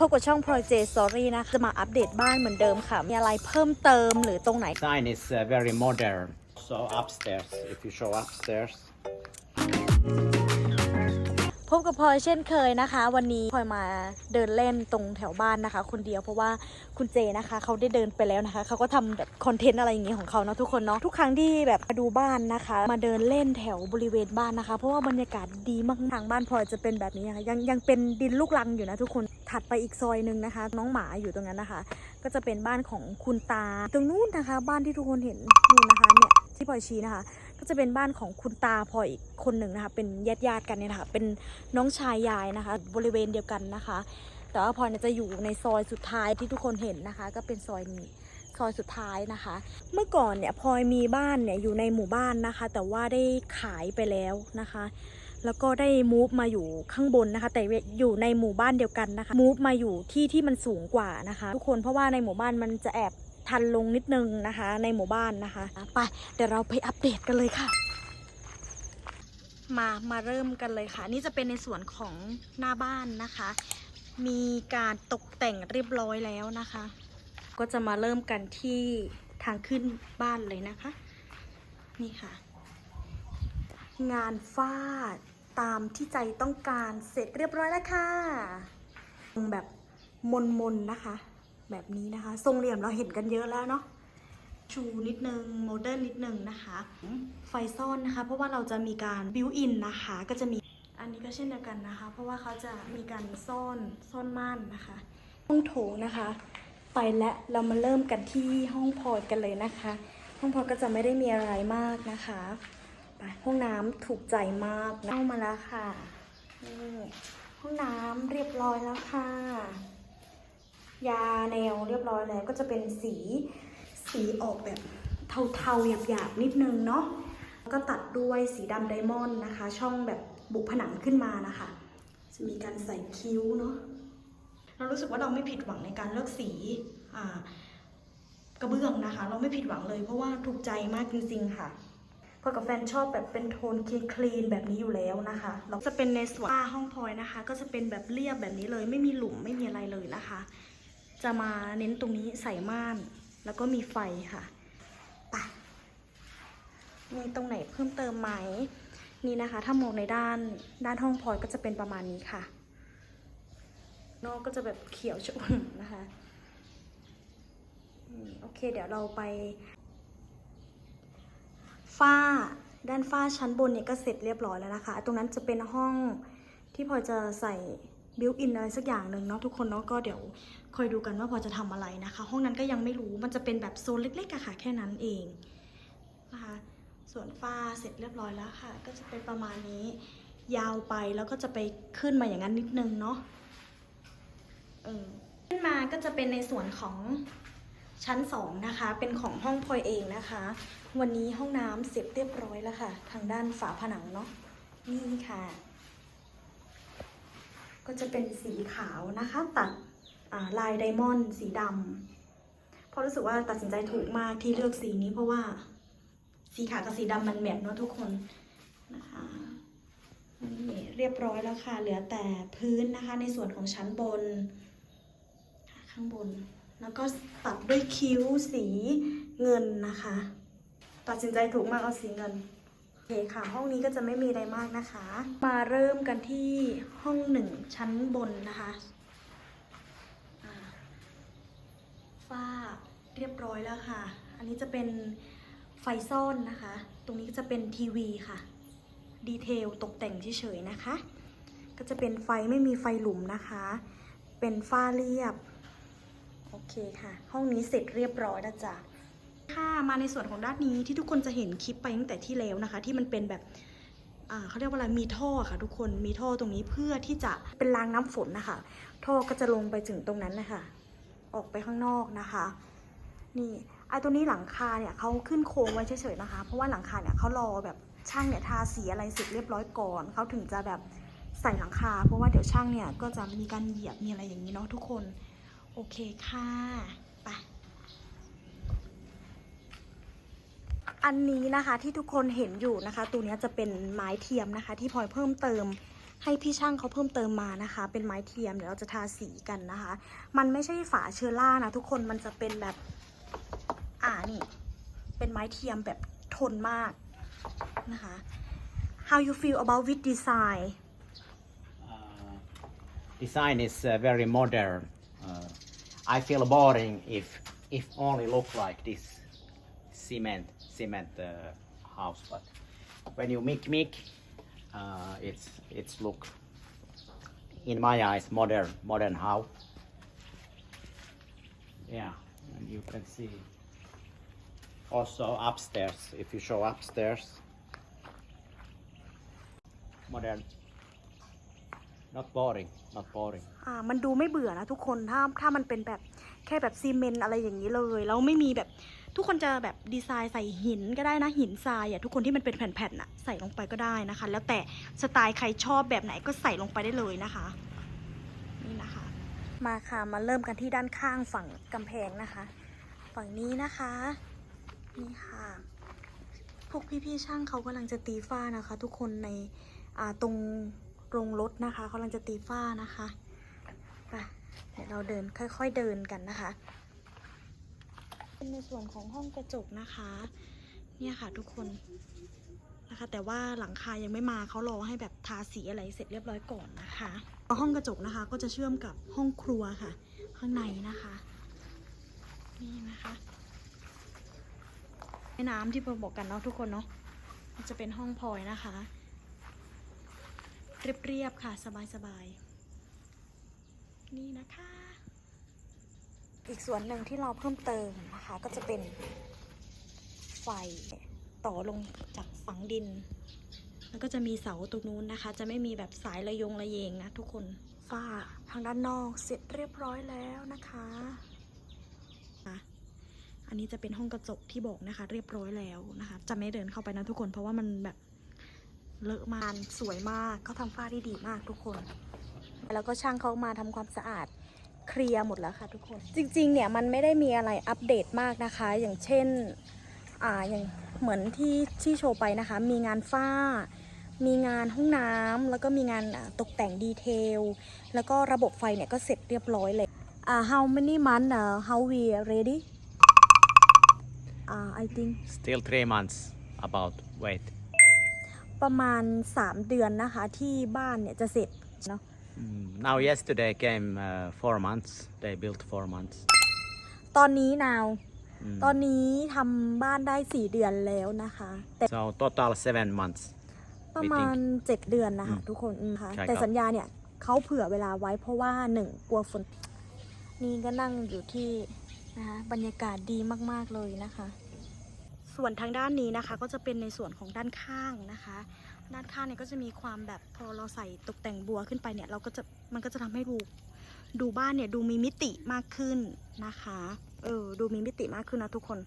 พบกับช่อง Project Story นะคะจะมาอัปเดตบ้านเหมือนเดิมค่ะ มีอะไรเพิ่มเติมหรือตรงไหน Sign is uh, very modern. So upstairs, if you show upstairs, พบกับพลอยเช่นเคยนะคะ วันนี้พลอยมาเดินเล่นตรงแถวบ้านนะคะ คนเดียวเพราะว่าคุณเจนะคะเขาได้เดินไปแล้วนะคะเขาก็ทำแบบคอนเทนต์อะไรอย่างนี้ของเขาเนาะทุกคนเนาะทุกครั้งที่แบบมาดูบ้านนะคะ มาเดินเล่นแถวบริเวณบ้านนะคะ เพราะว่าบรรยากาศดีมากทางบ้านพลอยจะเป็นแบบนี้นะคะยังยังเป็นดินลูกรังอยู่นะทุกคน ถัดไปอีกซอยหนึ่งนะคะ น้องหมาอยู่ตรงนั้นนะคะ ก็จะเป็นบ้านของคุณตา ตรงนู้นนะคะ บ้านที่ทุกคนเห็นนู่นนะคะเนี่ยที่พลอยชี้นะคะ ก็จะเป็นบ้านของคุณตาพลอยอีกคนหนึ่งนะคะ เป็นญาติญาติกันเนี่ยนะคะเป็นน้องชายยายนะคะ บริเวณเดียวกันนะคะ แต่ว่าพลอเนี่ยจะอยู่ในซอยสุดท้ายที่ทุกคนเห็นนะคะ ก็เป็นซอยนี้ซอยสุดท้ายนะคะ เมื่อก่อนเนี่ยพลอยมีบ้านเนี่ยอยู่ในหมู่บ้านนะคะ แต่ว่าได้ขายไปแล้วนะคะ แล้วก็ได้มูฟมาอยู่ข้างบนนะคะ แต่อยู่ในหมู่บ้านเดียวกันนะคะมูฟมาอยู่ที่ที่มันสูงกว่านะคะ ทุกคนเพราะว่าในหมู่บ้านมันจะแอบทันลงนิดนึงนะคะ ในหมู่บ้านนะคะไปเดี๋ยวเราไปอัปเดตกันเลยค่ะ มามาเริ่มกันเลยค่ะ นี่จะเป็นในส่วนของหน้าบ้านนะคะ มีการตกแต่งเรียบร้อยแล้วนะคะ ก็จะมาเริ่มกันที่ทางขึ้นบ้านเลยนะคะ นี่ค่ะ งานฟาด ตามที่ใจต้องการเสร็จเรียบร้อยแล้วค่ะทรงแบบมนๆนนะคะ แบบนี้นะคะ ทรงเหลี่ยมเราเห็นกันเยอะแล้วเนาะชูนิดนึงโมเดิร์นนิดนึงนะคะ ไฟซ่อนนะคะ เพราะว่าเราจะมีการบิวอินนะคะ ก็จะมีอันนี้ก็เช่นเดียวกันนะคะ เพราะว่าเขาจะมีการซ่อนซ่อนม่านนะคะห้องโถงนะคะ ไปและเรามาเริ่มกันที่ห้องพอร์ตกันเลยนะคะ ห้องพอร์ตก็จะไม่ได้มีอะไรมากนะคะ ไปห้องน้ำถูกใจมากเข้ามาแล้วค่ะนี่ห้องน้ำเรียบร้อยแล้วค่ะ ยาแนวเรียบร้อยแล้วก็จะเป็นสีสีออกแบบเทาๆหยาบๆนิดนึงเนาะแล้วก็ตัดด้วยสีดำไดมอนด์นะคะ ช่องแบบบุผนังขึ้นมานะคะ จะมีการใส่คิ้วเนาะเรารู้สึกว่าเราไม่ผิดหวังในการเลือกสีกระเบื้องนะคะ เราไม่ผิดหวังเลยเพราะว่าถูกใจมากจริงๆค่ะ พอกับแฟนชอบแบบเป็นโทนคลีนแบบนี้อยู่แล้วนะคะเราจะเป็นในส่วนห้องพลอยนะคะ ก็จะเป็นแบบเรียบแบบนี้เลยไม่มีหลุมไม่มีอะไรเลยนะคะ จะมาเน้นตรงนี้ใส่ม่าน แล้วก็มีไฟค่ะไปมีตรงไหนเพิ่มเติมไหมนี่นะคะ ถ้ามองในด้านด้านห้องพลอยก็จะเป็นประมาณนี้ค่ะนอกก็จะแบบเขียวชอุ่มนะคะโอเค เดี๋ยวเราไป ฝ้าด้านฝ้าชั้นบนเนี่ยก็เสร็จเรียบร้อยแล้วนะคะ ตรงนั้นจะเป็นห้องที่พอจะใส่บิวอินอะไรสักอย่างหนึ่งเนาะทุกคนเนาะก็เดี๋ยวคอยดูกันว่าพอจะทำอะไรนะคะ ห้องนั้นก็ยังไม่รู้มันจะเป็นแบบโซนเล็กๆอะค่ะแค่นั้นเองนะคะส่วนฝ้าเสร็จเรียบร้อยแล้วค่ะ ก็จะเป็นประมาณนี้ ยาวไปแล้วก็จะไปขึ้นมาอย่างนั้นนิดนึงเนาะเออขึ้นมาก็จะเป็นในส่วนของ ชั้นสองนะคะ เป็นของห้องพลอยเองนะคะ วันนี้ห้องน้ำเสร็จเรียบร้อยแล้วค่ะ ทางด้านฝาผนังเนาะนี่ค่ะ ก็จะเป็นสีขาวนะคะ ตัดลายไดมอนด์สีดำเพราะรู้สึกว่าตัดสินใจถูกมากที่เลือกสีนี้เพราะว่าสีขาวกับสีดำมันแมทเนาะทุกคนนะคะนี่เรียบร้อยแล้วค่ะ เหลือแต่พื้นนะคะ ในส่วนของชั้นบน ข้างบน แล้วก็ตัดด้วยคิ้วสีเงินนะคะ ตัดสินใจถูกมากเอาสีเงินโอเคค่ะ ห้องนี้ก็จะไม่มีอะไรมากนะคะ มาเริ่มกันที่ห้องหนึ่งชั้นบนนะคะฝ้าเรียบร้อยแล้วค่ะ อันนี้จะเป็นไฟซ่อนนะคะ ตรงนี้ก็จะเป็นทีวีค่ะ ดีเทลตกแต่งเฉยๆนะคะ ก็จะเป็นไฟไม่มีไฟหลุมนะคะ เป็นฝ้าเรียบ เคค่ะ ห้องนี้เสร็จเรียบร้อยแล้วจ้ะค่ะมาในส่วนของด้านนี้ที่ทุกคนจะเห็นคลิปไปตั้งแต่ที่แล้วนะคะ ที่มันเป็นแบบเขาเรียกว่าอะไรมีท่อค่ะ ทุกคนมีท่อตรงนี้เพื่อที่จะเป็นรางน้ำฝนนะคะ ท่อก็จะลงไปถึงตรงนั้นนะคะ ออกไปข้างนอกนะคะ นี่ไอ้ตัวนี้หลังคาเนี่ยเขาขึ้นโครงไว้เฉยๆนะคะ เพราะว่าหลังคาเนี่ยเขารอแบบช่างเนี่ยทาสีอะไรเสร็จเรียบร้อยก่อนเขาถึงจะแบบใส่หลังคา เพราะว่าเดี๋ยวช่างเนี่ยก็จะมีการเหยียบมีอะไรอย่างนี้เนาะทุกคน โอเคค่ะไปอันนี้นะคะที่ทุกคนเห็นอยู่นะคะ ตัวนี้จะเป็นไม้เทียมนะคะ ที่พลอยเพิ่มเติมให้พี่ช่างเขาเพิ่มเติมมานะคะ เป็นไม้เทียมเดี๋ยวเราจะทาสีกันนะคะ มันไม่ใช่ฝาเชอร่านะทุกคนมันจะเป็นแบบอ่านี่ เป็นไม้เทียมแบบทนมากนะคะ how you feel about with design Uh, design is uh, very modern. Uh, I feel boring if if only look like this cement cement uh, house, but when you make make, uh, it's it's look in my eyes modern modern house. Yeah, and you can see also upstairs. If you show upstairs, modern. Not boring, not boring. อ่ามันดูไม่เบื่อนะทุกคนถ้าถ้ามันเป็นแบบแค่แบบซีเมนต์อะไรอย่างนี้เลยแล้วไม่มีแบบทุกคนจะแบบดีไซน์ใส่หินก็ได้นะหินทรายอะทุกคนที่มันเป็นแผ่นๆน่ะใส่ลงไปก็ได้นะคะ แล้วแต่สไตล์ใครชอบแบบไหนก็ใส่ลงไปได้เลยนะคะนี่นะคะ มาค่ะมาเริ่มกันที่ด้านข้างฝั่งกำแพงนะคะ ฝั่งนี้นะคะนี่ค่ะพวกพี่ๆช่างเขากำลังจะตีฝ้านะคะ ทุกคนในอ่าตรง โรงรถนะคะเขากำลังจะตีฝ้านะคะไปเดี๋ยวเราเดินค่อย ๆเดินกันนะคะ เป็นในส่วนของห้องกระจกนะคะ เนี่ยค่ะทุกคนนะคะ แต่ว่าหลังคายังไม่มาเขารอให้แบบทาสีอะไรเสร็จเรียบร้อยก่อนนะคะห้องกระจกนะคะก็จะเชื่อมกับห้องครัวค่ะ ข้างในนะคะนี่นะคะแม่น้ำที่เราบอกกันเนาะทุกคนเนาะจะเป็นห้องพลอยนะคะ เรียบๆค่ะ สบายๆ นี่นะคะ อีกส่วนหนึ่งที่เราเพิ่มเติมนะคะ ก็จะเป็นไฟต่อลงจากฝังดิน แล้วก็จะมีเสาตรงนู้นนะคะ จะไม่มีแบบสายระยงระเยงนะทุกคนฝ้าทางด้านนอกเสร็จเรียบร้อยแล้วนะคะอันนี้จะเป็นห้องกระจกที่บอกนะคะ เรียบร้อยแล้วนะคะ จะไม่เดินเข้าไปนะทุกคนเพราะว่ามันแบบ เลอะมานสวยมากเขาทำฝ้าได้ดีมากทุกคน แล้วก็ช่างเขามาทำความสะอาดเคลียร์หมดแล้วค่ะทุกคน จริง ๆ เนี่ยมันไม่ได้มีอะไรอัปเดตมากนะคะ อย่างเช่นอ่าอย่างเหมือนที่ที่โชว์ไปนะคะ มีงานฝ้า มีงานห้องน้ำแล้วก็มีงานตกแต่งดีเทล แล้วก็ระบบไฟเนี่ยก็เสร็จเรียบร้อยเลยอ่า how many months uh, how we ready อ่า I think Still three months. About wait. ประมาณ 3 เดือนนะคะ ที่บ้านเนี่ยจะเสร็จเนาะ Mm, now yesterday came uh, four months. They built four months. ตอนนี้นาว Mm. ตอนนี้ทำบ้านได้ 4 เดือนแล้วนะคะแต่ So total seven months. ประมาณ 7 เดือนนะคะอืมทุกคนอืมค่ะใช่ครับแต่สัญญาเนี่ยเขาเผื่อเวลาไว้เพราะว่าหนึ่งกลัวฝน นี่ก็นั่งอยู่ที่นะคะบรรยากาศดีมาก ๆ เลยนะคะ ส่วนทางด้านนี้นะคะก็จะเป็นในส่วนของด้านข้างนะคะ ด้านข้างเนี่ยก็จะมีความแบบพอเราใส่ตกแต่งบัวขึ้นไปเนี่ยเราก็จะมันก็จะทำให้ดูดูบ้านเนี่ยดูมีมิติมากขึ้นนะคะเออดูมีมิติมากขึ้นนะทุกคน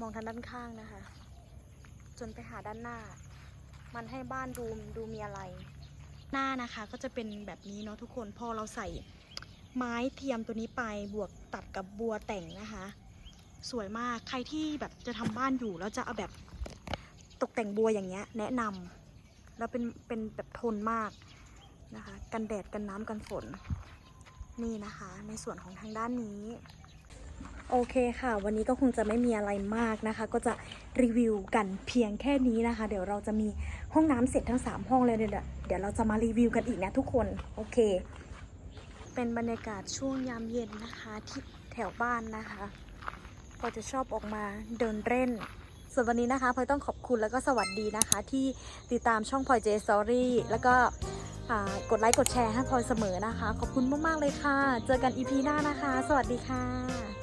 มองทางด้านข้างนะคะ จนไปหาด้านหน้า มันให้บ้านดูดูมีอะไร หน้านะคะก็จะเป็นแบบนี้เนาะทุกคนพอเราใส่ไม้เทียมตัวนี้ไปบวกตัดกับบัวแต่งนะคะ สวยมากใครที่แบบจะทำบ้านอยู่แล้วจะเอาแบบตกแต่งบัวอย่างเงี้ย แนะนำแล้วเป็นเป็นแบบทนมากนะคะ กันแดดกันน้ำกันฝน นี่นะคะ ในส่วนของทางด้านนี้โอเคค่ะ วันนี้ก็คงจะไม่มีอะไรมากนะคะ ก็จะรีวิวกันเพียงแค่นี้นะคะ เดี๋ยวเราจะมีห้องน้ำเสร็จทั้ง 3 ห้องเลยเดี๋ยวเดี๋ยวเราจะมารีวิวกันอีกนะทุกคน โอเค เป็นบรรยากาศช่วงยามเย็นนะคะที่แถวบ้านนะคะ พอจะชอบออกมาเดินเล่น ส่วนวันนี้นะคะพลอยต้องขอบคุณแล้วก็สวัสดีนะคะ ที่ติดตามช่องพลอยเจสตอรี่แล้วก็กดไลค์กดแชร์ให้พลอยเสมอนะคะ ขอบคุณมาก ๆ เลยค่ะ เจอกันอีพีหน้านะคะ สวัสดีค่ะ